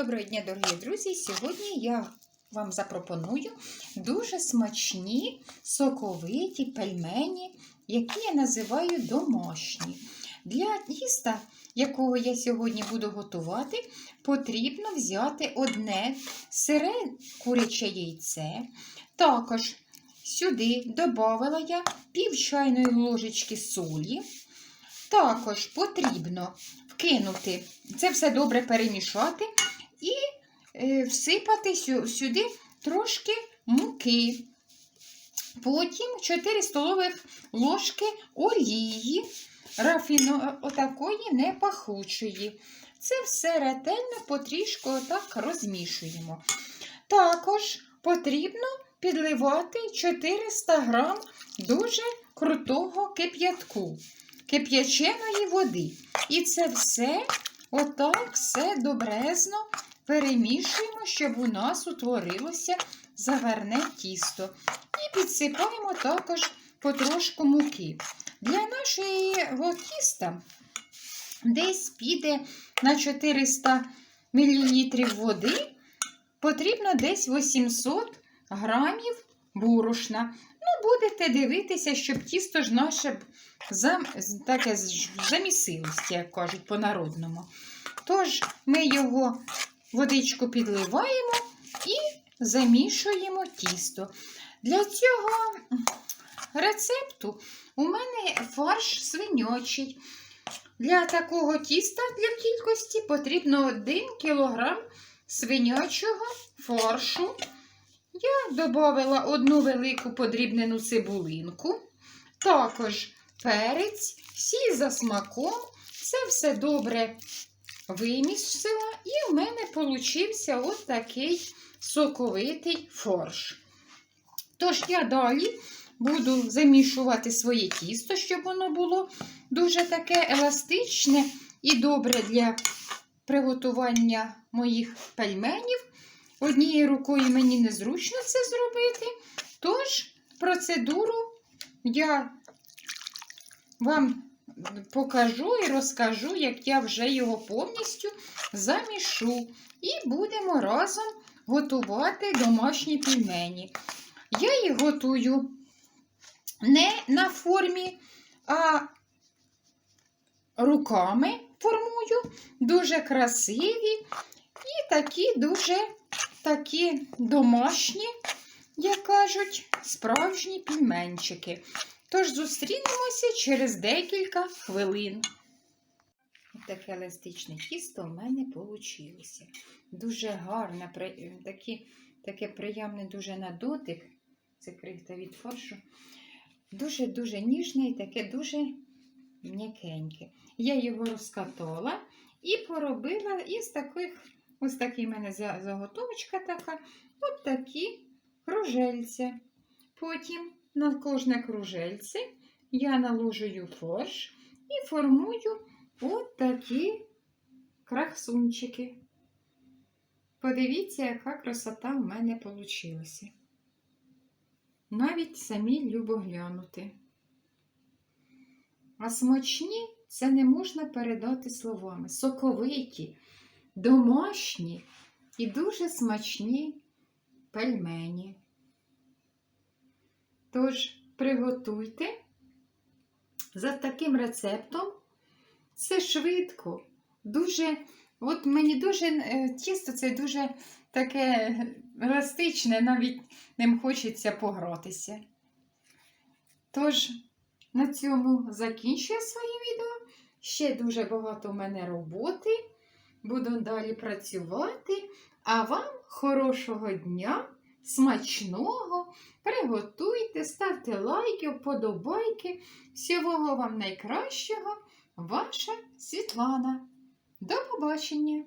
Доброго дня, дорогі друзі! Сьогодні я вам запропоную дуже смачні соковиті пельмені, які я називаю домашні. Для тіста, якого я сьогодні буду готувати, потрібно взяти одне сире куряче яйце. Також сюди додавала я пів чайної ложечки солі. Також потрібно вкинути, це все добре перемішати і е, всипати сюди трошки муки. Потім 4 столових ложки олії, рафіно, отакої непахучої. Це все ретельно потрішку отак розмішуємо. Також потрібно підливати 400 грам дуже крутого кип'ятку, кип'яченої води. І це все отак все добрезно перемішуємо, щоб у нас утворилося заверне тісто. І підсипаємо також потрошку муки. Для нашого тіста десь піде на 400 мл води, потрібно десь 800 грамів борошна. Ну, будете дивитися, щоб тісто ж наше зам... замісилося, як кажуть по-народному. Тож ми його водичку підливаємо і замішуємо тісто. Для цього рецепту у мене фарш свинячий. Для такого тіста для кількості потрібно 1 кг свинячого фаршу. Я додала одну велику подрібнену цибулинку, також перець, сіль за смаком. Це все добре вимісила, і в мене получився от такий соковитий фарш. Тож я далі буду замішувати своє тісто, щоб воно було дуже таке еластичне і добре для приготування моїх пельменів. Однією рукою мені незручно це зробити. Тож процедуру я вам покажу і розкажу, як я вже його повністю замішу. І будемо разом готувати домашні пельмені. Я їх готую не на формі, а руками формую. Дуже красиві і такі дуже такі домашні, як кажуть, справжні пельменчики. Тож зустрінемося через декілька хвилин. Таке еластичне тісто в мене вийшло. Дуже гарне, такі, таке приємне дуже на дотик. Це крихта від фаршу. Дуже-дуже ніжне і таке дуже м'якеньке. Я його розкатала і поробила із таких, ось такий в мене за- заготовочка така, от такі кружельця. Потім на кожне кружельце я наложую фарш і формую от такі красунчики. Подивіться, яка красота в мене вийшла. Навіть самі любо глянути. А смачні це не можна передати словами. Соковиті, домашні і дуже смачні пельмені. Тож приготуйте за таким рецептом. Це швидко, дуже, от мені дуже е, тісто це дуже таке еластичне, навіть ним хочеться погратися. Тож, на цьому закінчую своє відео. Ще дуже багато в мене роботи. Буду далі працювати. А вам хорошого дня, смачного! Приготуйте, ставте лайки, вподобайки. Всього вам найкращого, ваша Світлана. До побачення!